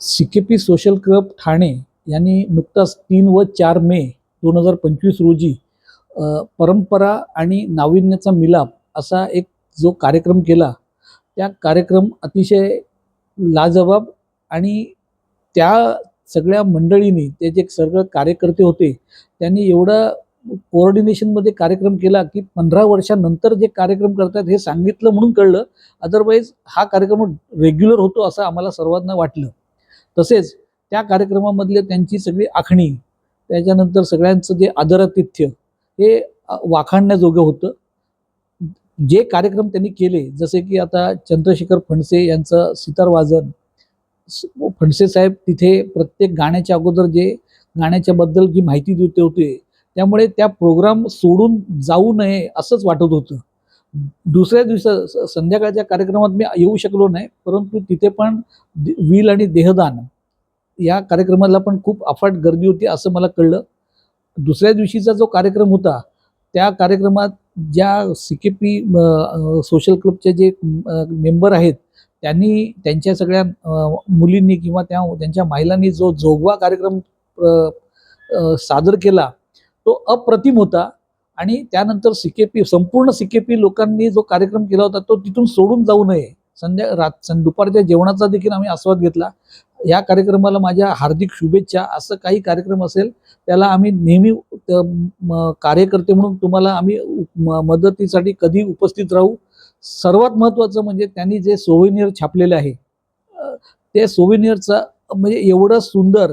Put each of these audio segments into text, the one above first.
C K P social club Thane यांनी नुकताच तीन व चार मे दोन हजार पंचवीस रोजी परंपरा आणि नाविन्याचा मिलाप असा एक जो कार्यक्रम केला. त्या कार्यक्रम अतिशय लाजवाब आणि त्या सगळ्या मंडळींनी ते जे सगळं कार्यकर्ते होते त्यांनी एवढा कोऑर्डिनेशनमध्ये कार्यक्रम केला की पंधरा वर्षानंतर जे कार्यक्रम करतात हे सांगितलं म्हणून कळलं. अदरवाईज हा कार्यक्रम रेग्युलर होतो असं आम्हाला सर्वांना वाटलं. तसेच त्या कार्यक्रमामधले त्यांची सगळी आखणी त्याच्यानंतर सगळ्यांचं जे आदरातिथ्य हे वाखाणण्याजोगं होतं. जे कार्यक्रम त्यांनी केले जसे की आता चंद्रशेखर फणसे यांचं सितार वाजन फणसे साहेब तिथे प्रत्येक गाण्याच्या अगोदर जे गाण्याच्या बद्दल जी माहिती देते होते त्यामुळे त्या प्रोग्राम सोडून जाऊ नये असंच वाटत होतं. दुसऱ्या दिवसा स- संध्याकाळच्या कार्यक्रमात मी येऊ शकलो नाही परंतु तिथे पण वील विल आणि देहदान या कार्यक्रमाला पण खूप अफाट गर्दी होती असं मला कळलं. दुसऱ्या दिवशीचा जो कार्यक्रम होता त्या कार्यक्रमात ज्या सी के पी सोशल क्लबचे जे मेंबर आहेत त्यांनी त्यांच्या सगळ्या मुलींनी किंवा त्या त्यांच्या महिलांनी जो जोगवा कार्यक्रम सादर केला तो अप्रतिम होता. आणि त्यानंतर सी के पी संपूर्ण सी के पी लोकांनी जो कार्यक्रम केला होता तो तिथून सोडून जाऊ नये. संध्या रात सं दुपारच्या जेवणाचा देखील आम्ही आस्वाद घेतला. या कार्यक्रमाला माझ्या हार्दिक शुभेच्छा. असं काही कार्यक्रम असेल त्याला आम्ही नेहमी कार्यकर्ते म्हणून तुम्हाला आम्ही म- मदतीसाठी कधी उपस्थित राहू. सर्वात महत्त्वाचं म्हणजे त्यांनी जे सोव्हिनियर छापलेले आहे ते सोव्हिनियरचं म्हणजे एवढं सुंदर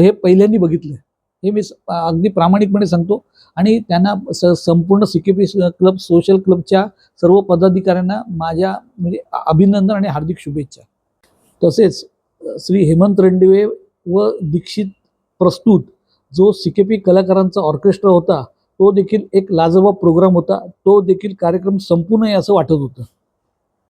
हे पहिल्यांदा बघितलं. हे मी अगदी प्रामाणिकपणे सांगतो. आणि त्यांना स संपूर्ण C K P club social क्लबच्या सर्व पदाधिकाऱ्यांना माझ्या म्हणजे अभिनंदन आणि हार्दिक शुभेच्छा. तसेच श्री हेमंत रणदिवे व दीक्षित प्रस्तुत जो सी के पी कलाकारांचा ऑर्केस्ट्रा होता तो देखील एक लाजवाब प्रोग्राम होता. तो देखील कार्यक्रम संपू नये असं वाटत होतं.